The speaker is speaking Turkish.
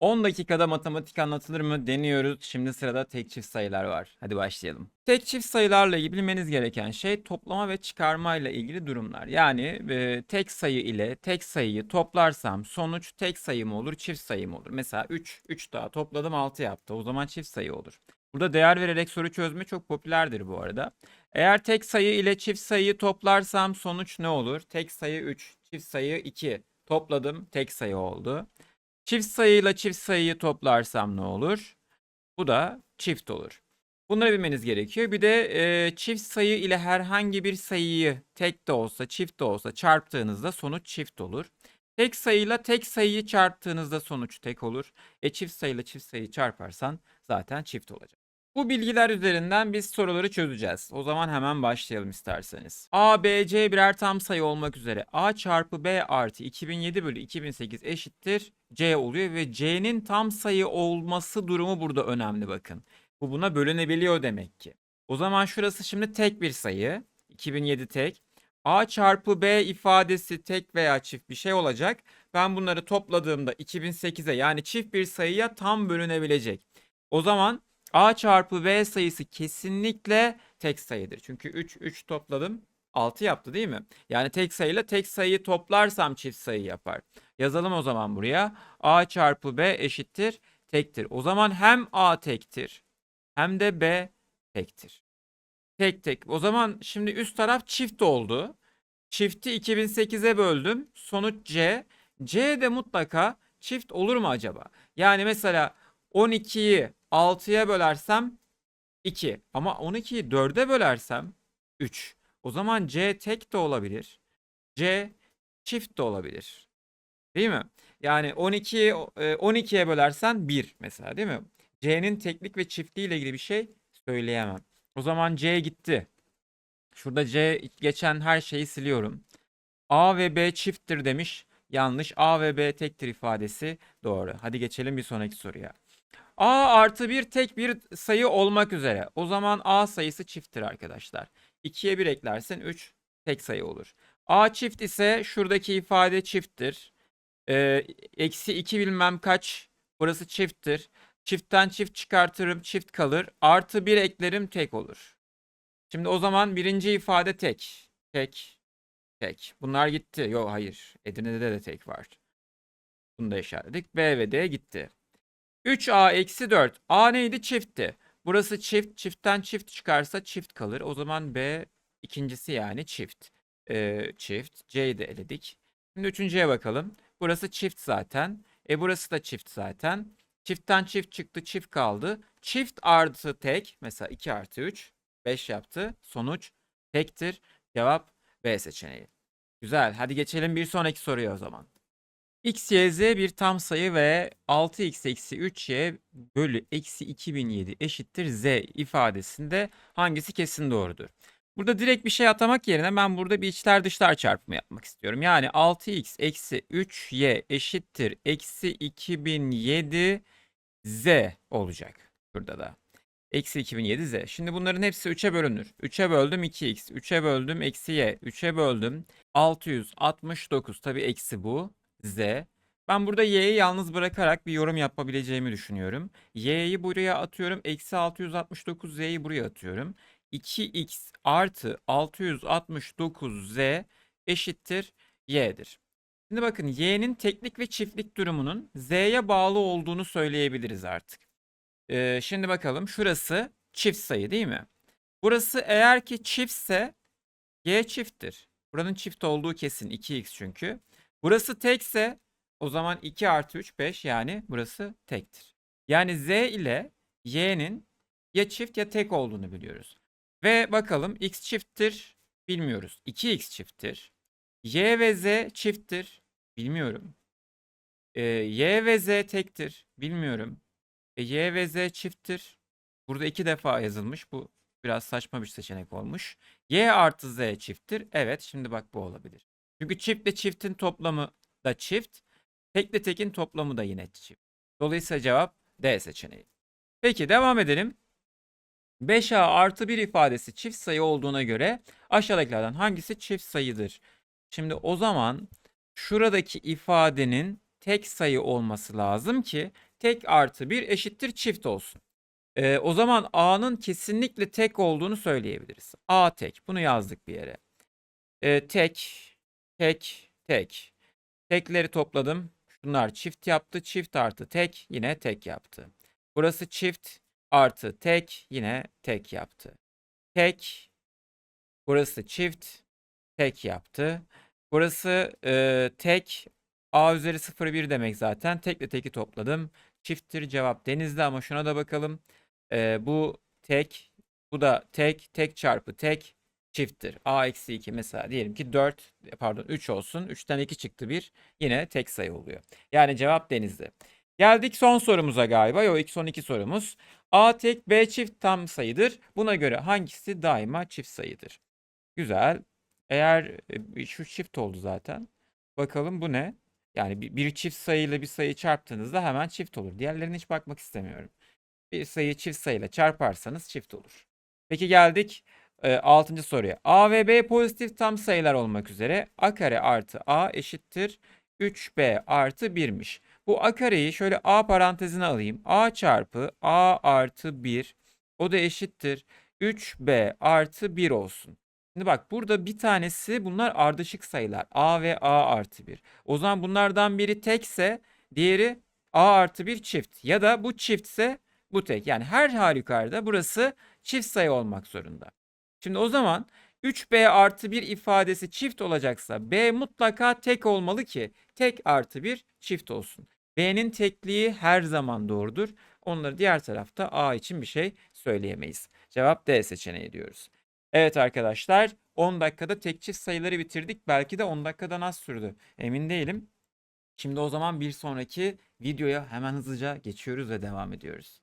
10 dakikada matematik anlatılır mı deniyoruz. Şimdi sırada tek çift sayılar var. Hadi başlayalım. Tek çift sayılarla ilgili bilmeniz gereken şey toplama ve çıkarma ile ilgili durumlar. Yani e, tek sayı ile tek sayıyı toplarsam sonuç tek sayı mı olur, çift sayı mı olur? Mesela 3, 3 daha topladım 6 yaptı. O zaman çift sayı olur. Burada değer vererek soru çözme çok popülerdir bu arada. Eğer tek sayı ile çift sayıyı toplarsam sonuç ne olur? Tek sayı 3, çift sayı 2. Topladım tek sayı oldu. Çift sayıyla çift sayıyı toplarsam ne olur? Bu da çift olur. Bunları bilmeniz gerekiyor. Bir de e, çift sayı ile herhangi bir sayıyı tek de olsa çift de olsa çarptığınızda sonuç çift olur. Tek sayıyla tek sayıyı çarptığınızda sonuç tek olur. E çift sayıyla çift sayıyı çarparsan zaten çift olacak. Bu bilgiler üzerinden biz soruları çözeceğiz. O zaman hemen başlayalım isterseniz. A, B, C birer tam sayı olmak üzere A çarpı B artı 2007 bölü 2008 eşittir C oluyor ve C'nin tam sayı olması durumu burada önemli bakın. Bu buna bölünebiliyor demek ki. O zaman şurası şimdi tek bir sayı. 2007 tek. A çarpı B ifadesi tek veya çift bir şey olacak. Ben bunları topladığımda 2008'e yani çift bir sayıya tam bölünebilecek. O zaman A çarpı B sayısı kesinlikle tek sayıdır. Çünkü 3, 3 topladım 6 yaptı değil mi? Yani tek sayıyla tek sayıyı toplarsam çift sayı yapar. Yazalım o zaman buraya. A çarpı B eşittir tektir. O zaman hem A tektir hem de B tektir. Tek tek. O zaman şimdi üst taraf çift oldu. Çifti 2008'e böldüm. Sonuç C. C de mutlaka çift olur mu acaba? Yani mesela 12'yi 6'ya bölersem 2 ama 12'yi 4'e bölersem 3. O zaman C tek de olabilir. C çift de olabilir. Değil mi? Yani 12'yi e, 12'ye bölersen 1 mesela değil mi? C'nin teklik ve çiftliği ile ilgili bir şey söyleyemem. O zaman C gitti. Şurada C geçen her şeyi siliyorum. A ve B çifttir demiş. Yanlış. A ve B tektir ifadesi doğru. Hadi geçelim bir sonraki soruya. A artı 1 tek bir sayı olmak üzere. O zaman A sayısı çifttir arkadaşlar. 2'ye 1 eklersin 3 tek sayı olur. A çift ise şuradaki ifade çifttir. Ee, eksi 2 bilmem kaç burası çifttir. Çiftten çift çıkartırım çift kalır. Artı 1 eklerim tek olur. Şimdi o zaman birinci ifade tek. Tek. Tek. Bunlar gitti. Yok hayır. Edirne'de de tek var. Bunu da işaretledik. B ve D gitti. 3A eksi 4. A neydi? Çiftti. Burası çift. Çiftten çift çıkarsa çift kalır. O zaman B ikincisi yani çift. Ee, çift. C'yi de eledik. Şimdi üçüncüye bakalım. Burası çift zaten. E burası da çift zaten. Çiftten çift çıktı. Çift kaldı. Çift artı tek. Mesela 2 artı 3. 5 yaptı. Sonuç tektir. Cevap B seçeneği. Güzel. Hadi geçelim bir sonraki soruya o zaman. X, y, z bir tam sayı ve 6x eksi 3y bölü eksi 2007 eşittir z ifadesinde hangisi kesin doğrudur? Burada direkt bir şey atamak yerine ben burada bir içler dışlar çarpımı yapmak istiyorum. Yani 6x eksi 3y eşittir eksi 2007 z olacak burada da. Eksi 2007 z. Şimdi bunların hepsi 3'e bölünür. 3'e böldüm 2x. 3'e böldüm eksi y. 3'e böldüm 669. Tabii eksi bu. Z. Ben burada y'yi yalnız bırakarak bir yorum yapabileceğimi düşünüyorum. y'yi buraya atıyorum. Eksi 669 z'yi buraya atıyorum. 2x artı 669 z eşittir y'dir. Şimdi bakın y'nin teklik ve çiftlik durumunun z'ye bağlı olduğunu söyleyebiliriz artık. Ee, şimdi bakalım şurası çift sayı değil mi? Burası eğer ki çiftse y çifttir. Buranın çift olduğu kesin 2x çünkü. Burası tekse o zaman 2 artı 3 5 yani burası tektir. Yani z ile y'nin ya çift ya tek olduğunu biliyoruz. Ve bakalım x çifttir bilmiyoruz. 2x çifttir. y ve z çifttir bilmiyorum. Ee, y ve z tektir bilmiyorum. E, y ve z çifttir. Burada iki defa yazılmış. Bu biraz saçma bir seçenek olmuş. y artı z çifttir. Evet şimdi bak bu olabilir. Çünkü çiftle çiftin toplamı da çift. Tekle tekin toplamı da yine çift. Dolayısıyla cevap D seçeneği. Peki devam edelim. 5A artı 1 ifadesi çift sayı olduğuna göre aşağıdakilerden hangisi çift sayıdır? Şimdi o zaman şuradaki ifadenin tek sayı olması lazım ki tek artı 1 eşittir çift olsun. Ee, o zaman A'nın kesinlikle tek olduğunu söyleyebiliriz. A tek. Bunu yazdık bir yere. Ee, tek, tek, tek. Tekleri topladım. Şunlar çift yaptı. Çift artı tek yine tek yaptı. Burası çift artı tek yine tek yaptı. Tek. Burası çift. Tek yaptı. Burası e, tek. A üzeri 0,1 demek zaten. Tekle teki topladım. Çifttir cevap denizde ama şuna da bakalım. E, bu tek. Bu da tek. Tek çarpı tek çifttir. A eksi 2 mesela diyelim ki 4 pardon 3 olsun. 3'ten 2 çıktı 1. Yine tek sayı oluyor. Yani cevap denizde. Geldik son sorumuza galiba. Yo ilk son iki sorumuz. A tek B çift tam sayıdır. Buna göre hangisi daima çift sayıdır? Güzel. Eğer e, şu çift oldu zaten. Bakalım bu ne? Yani bir, çift sayıyla bir sayı çarptığınızda hemen çift olur. Diğerlerine hiç bakmak istemiyorum. Bir sayıyı çift sayıyla çarparsanız çift olur. Peki geldik e, 6. soruya. A ve B pozitif tam sayılar olmak üzere a kare artı a eşittir 3b artı 1'miş. Bu a kareyi şöyle a parantezine alayım. a çarpı a artı 1 o da eşittir 3b artı 1 olsun. Şimdi bak burada bir tanesi bunlar ardışık sayılar. A ve A artı 1. O zaman bunlardan biri tekse diğeri A artı 1 çift. Ya da bu çiftse bu tek. Yani her halükarda burası çift sayı olmak zorunda. Şimdi o zaman 3B artı 1 ifadesi çift olacaksa B mutlaka tek olmalı ki tek artı 1 çift olsun. B'nin tekliği her zaman doğrudur. Onları diğer tarafta A için bir şey söyleyemeyiz. Cevap D seçeneği diyoruz. Evet arkadaşlar 10 dakikada tek çift sayıları bitirdik. Belki de 10 dakikadan az sürdü. Emin değilim. Şimdi o zaman bir sonraki videoya hemen hızlıca geçiyoruz ve devam ediyoruz.